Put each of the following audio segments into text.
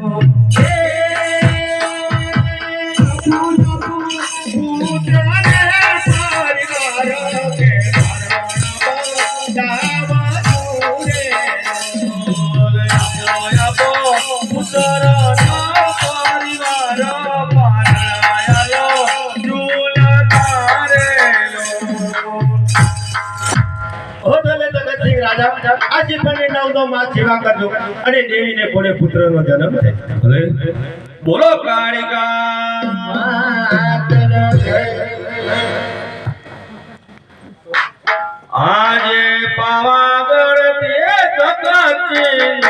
હો અને દેવીને કોને પુત્રનો જન્મ થાય. બોલો કાળિકા. આજે પાવાગઢ તે જગતસિંહ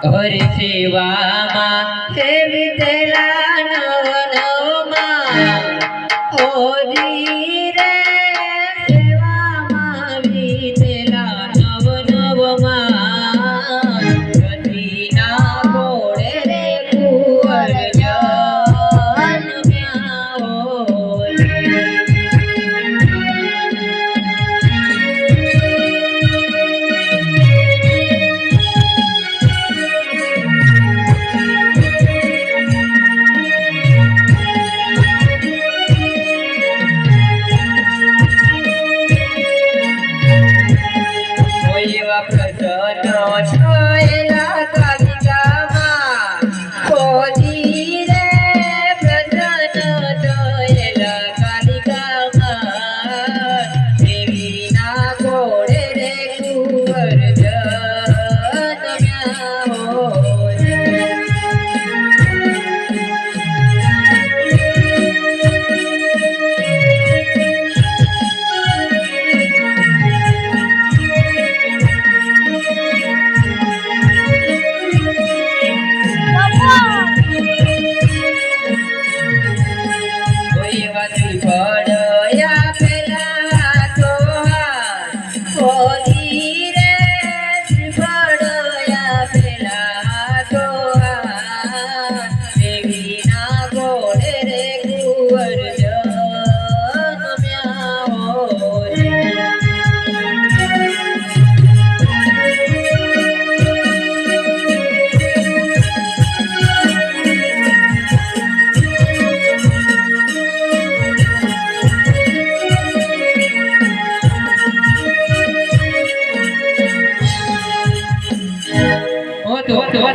હરિ સેવામાં સેવી તેલા નવ નવમાં ઓજી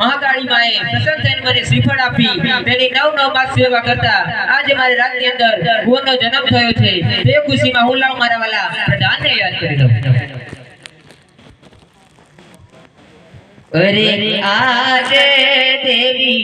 મહાકાળી માએ મને શ્રીફળ આપી તેની નવ નવ માસ સેવા કરતા આજે મારી રાતની અંદર ભુવનનો જન્મ થયો છે. તે ખુશીમાં હું લાવ મારા વાલા પ્રધાનને યાદ કરી દઉં. અરે આજે દેવી